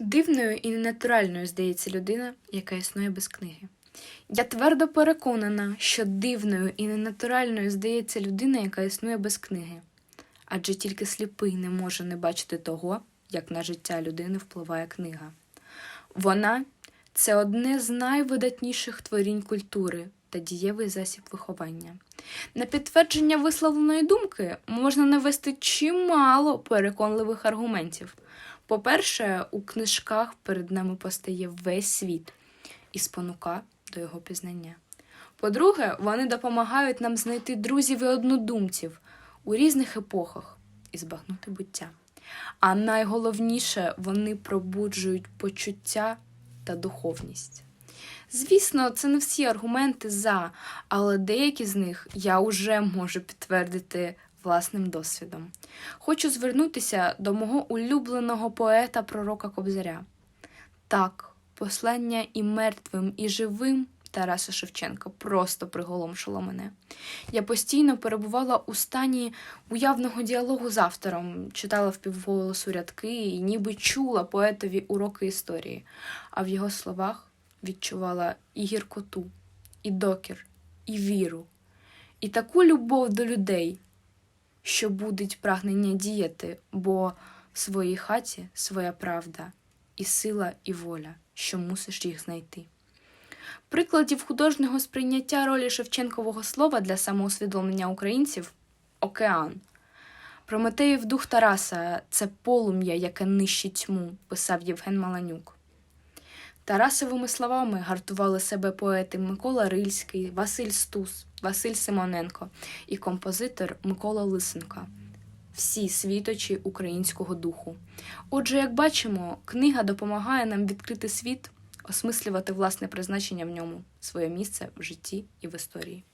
Дивною і ненатуральною здається людина, яка існує без книги. Я твердо переконана, що дивною і ненатуральною здається людина, яка існує без книги. Адже тільки сліпий не може не бачити того, як на життя людини впливає книга. Вона це одне з найвидатніших творінь культури та дієвий засіб виховання. На підтвердження висловленої думки можна навести чимало переконливих аргументів. По-перше, у книжках перед нами постає весь світ і спонука до його пізнання. По-друге, вони допомагають нам знайти друзів і однодумців у різних епохах і збагнути буття. А найголовніше, вони пробуджують почуття та духовність. Звісно, це не всі аргументи за, але деякі з них я вже можу підтвердити власним досвідом. Хочу звернутися до мого улюбленого поета пророка Кобзаря. Так, послання і мертвим, і живим Тараса Шевченка просто приголомшило мене. Я постійно перебувала у стані уявного діалогу з автором, читала впівголосу рядки і ніби чула поетові уроки історії, а в його словах відчувала і гіркоту, і докір, і віру, і таку любов до людей, що будить прагнення діяти, бо в своїй хаті своя правда, і сила, і воля, що мусиш їх знайти. Прикладів художнього сприйняття ролі Шевченкового слова для самоусвідомлення українців океан. Прометеїв дух Тараса це полум'я, яке нищить тьму, писав Євген Маланюк. Тарасовими словами гартували себе поети Микола Рильський, Василь Стус, Василь Симоненко і композитор Микола Лисенко. Всі світочі українського духу. Отже, як бачимо, книга допомагає нам відкрити світ, осмислювати власне призначення в ньому, своє місце в житті і в історії.